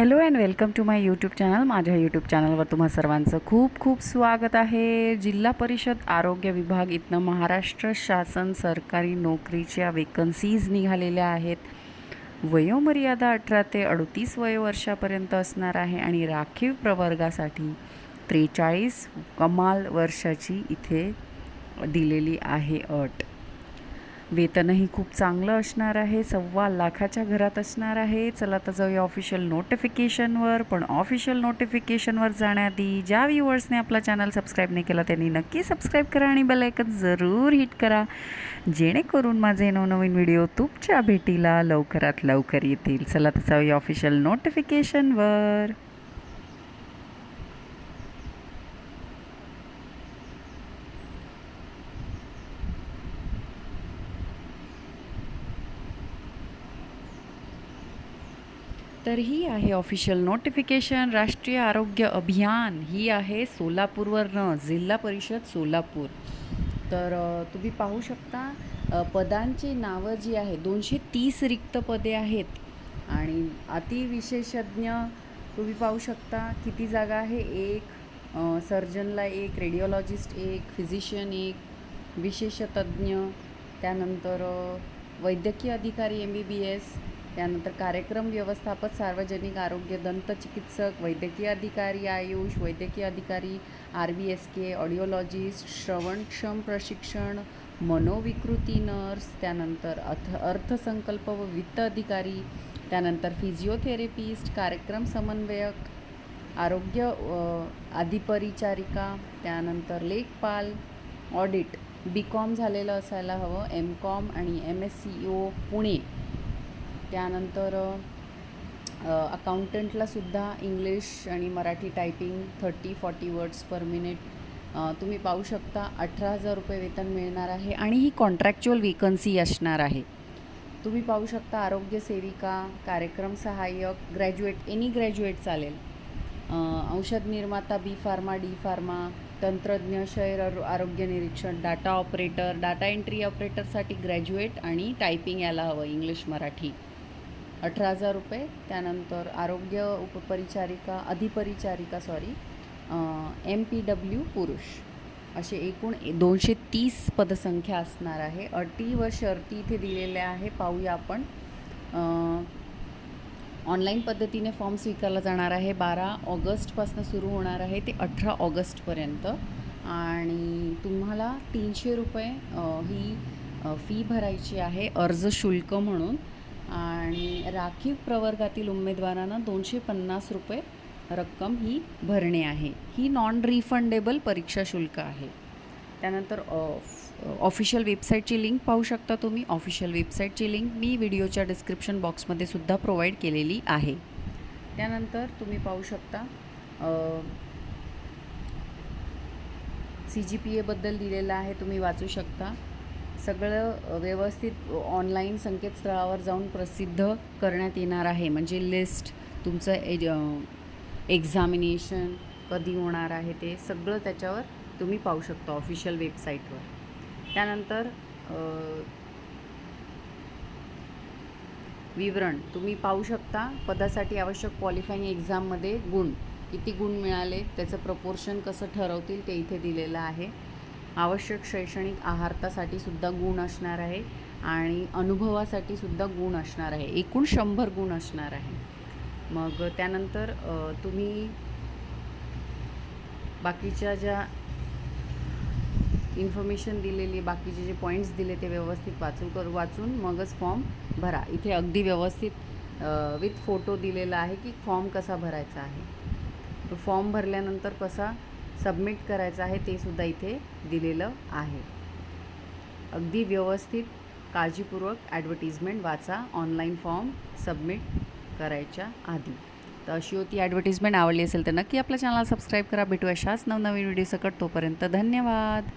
Hello and welcome to my YouTube channel. माझ्या YouTube चॅनलवर तुम्हा सर्वांचं खूप खूप स्वागत आहे. जिल्हा परिषद आरोग्य विभाग इथनं महाराष्ट्र शासन सरकारी नोकरीच्या वेकन्सीज निघालेल्या आहेत. वयोमर्यादा अठरा ते अडतीस वयोवर्षापर्यंत असणार आहे आणि राखीव प्रवर्गासाठी त्रेचाळीस कमाल वर्षाची इथे दिलेली आहे अट. वेतनही खूप चांगलं असणार आहे सव्वा लाखाच्या घरात असणार आहे. चला तर जाऊया ऑफिशियल नोटिफिकेशनवर पण ऑफिशियल नोटिफिकेशनवर जाण्याआधी ज्या व्ह्युअर्सने आपला चॅनल सबस्क्राईब नाही केला त्यांनी नक्की सबस्क्राईब करा आणि बेलायकन जरूर हिट करा. जेणेकरून माझे नवनवीन व्हिडिओ तुमच्या भेटीला लवकरात लवकर येतील. चला तर जाऊया ऑफिशियल नोटिफिकेशनवर तर ही आहे ऑफिशियल नोटिफिकेशन राष्ट्रीय आरोग्य अभियान. ही आहे सोलापूरवरनं जिल्हा परिषद सोलापूर. तर तुम्ही पाहू शकता पदांची नावं जी आहे दोनशे तीस रिक्त पदे आहेत. आणि अतिविशेषज्ञ तुम्ही पाहू शकता किती जागा आहे? एक सर्जनला एक रेडिओलॉजिस्ट एक फिजिशियन एक विशेषतज्ञ त्यानंतर वैद्यकीय अधिकारी एम बी बी एस त्यानंतर कार्यक्रम व्यवस्थापक सार्वजनिक आरोग्य दंतचिकित्सक वैद्यकीय अधिकारी आयुष वैद्यकीय अधिकारी आर बी एस के ऑडिओलॉजिस्ट श्रवणक्षम प्रशिक्षण मनोविकृती नर्स त्यानंतर अथ अर्थसंकल्प व वित्त अधिकारी त्यानंतर फिजिओथेरपिस्ट कार्यक्रम समन्वयक आरोग्य अ, त्यानंतर लेखपाल ऑडिट बी कॉम झालेलं असायला हवं एम कॉम आणि M S C O Pune. त्यानंतर अकाउंटंटलासुद्धा इंग्लिश आणि Marathi typing thirty forty words per minute तुम्ही पाहू शकता. अठरा हजार रुपये वेतन मिळणार आहे आणि ही कॉन्ट्रॅक्च्युअल वेकन्सी असणार आहे. तुम्ही पाहू शकता आरोग्य सेविका कार्यक्रम सहाय्यक ग्रॅज्युएट एनी ग्रॅज्युएट चालेल. औषध निर्माता बी फार्मा डी फार्मा तंत्रज्ञ शहर आरोग्य निरीक्षण डाटा ऑपरेटर डाटा एंट्री ऑपरेटरसाठी ग्रॅज्युएट आणि टायपिंग यायला हवं इंग्लिश मराठी. अठरा हजार रुपये. त्यानंतर आरोग्य उपपरिचारिका अधिपरिचारिका सॉरी एम पी डब्ल्यू पुरुष. असे एकूण दोनशे तीस पदसंख्या असणार आहे. अटी व शर्ती इथे दिलेल्या आहे पाहूया आपण. ऑनलाईन पद्धतीने फॉर्म स्वीकारला जाणार आहे. बारा ऑगस्टपासून सुरू होणार आहे. ते अठरा ऑगस्टपर्यंत आणि तुम्हाला तीनशे रुपये ही फी भरायची आहे. अर्ज शुल्क म्हणून. आणि राखीव प्रवर्गातील उमेदवारांना दोनशे पन्नास रुपये रक्कम ही भरणे आहे. ही नॉन रिफंडेबल परीक्षा शुल्क आहे. त्यानंतर ऑफिशियल वेबसाईटची लिंक पाहू शकता तुम्ही. ऑफिशियल वेबसाईटची लिंक मी व्हिडिओच्या डिस्क्रिप्शन बॉक्समध्ये सुद्धा प्रोव्हाइड केलेली आहे. त्यानंतर तुम्ही पाहू शकता सी जी पी एबद्दल दिलेलं आहे तुम्ही वाचू शकता. सगळं व्यवस्थित ऑनलाईन संकेतस्थळावर जाऊन प्रसिद्ध करण्यात येणार आहे. म्हणजे लिस्ट तुमचं एज एक्झामिनेशन कधी होणार आहे ते सगळं त्याच्यावर तुम्ही पाहू शकता ऑफिशियल वेबसाईटवर त्यानंतर विवरण. तुम्ही पाहू शकता पदासाठी आवश्यक क्वालिफाईंग एक्झाममध्ये गुण. किती गुण मिळाले त्याचं प्रपोर्शन कसं ठरवतील ते इथे दिलेलं आहे. आवश्यक शैक्षणिक आहारतासाठी सुद्धा गुण असणार आहे आणि अनुभवासाठी सुद्धा गुण असणार आहे. एकूण शंभर गुण असणार आहे. मग त्यानंतर तुम्ही बाकीच्या ज्या इन्फॉर्मेशन दिलेली बाकीचे जे पॉईंट्स दिले ते व्यवस्थित वाचू कर वाचून मगच फॉर्म भरा. इथे अगदी व्यवस्थित विथ फोटो दिलेला आहे की फॉर्म कसा भरायचा आहे. तो फॉर्म भरल्यानंतर कसा सबमिट करायचं आहे ते सुद्धा इथे दिलेलं आहे. अगदी व्यवस्थित काळजीपूर्वक ॲडव्हर्टिजमेंट वाचा ऑनलाईन फॉर्म सबमिट करायच्या आधी. तर अशी होती ॲडव्हर्टिजमेंट आवडली असेल तर नक्की आपल्या चॅनलला सबस्क्राईब करा. भेटू अशाच नवनवीन व्हिडिओ सकट तोपर्यंत धन्यवाद!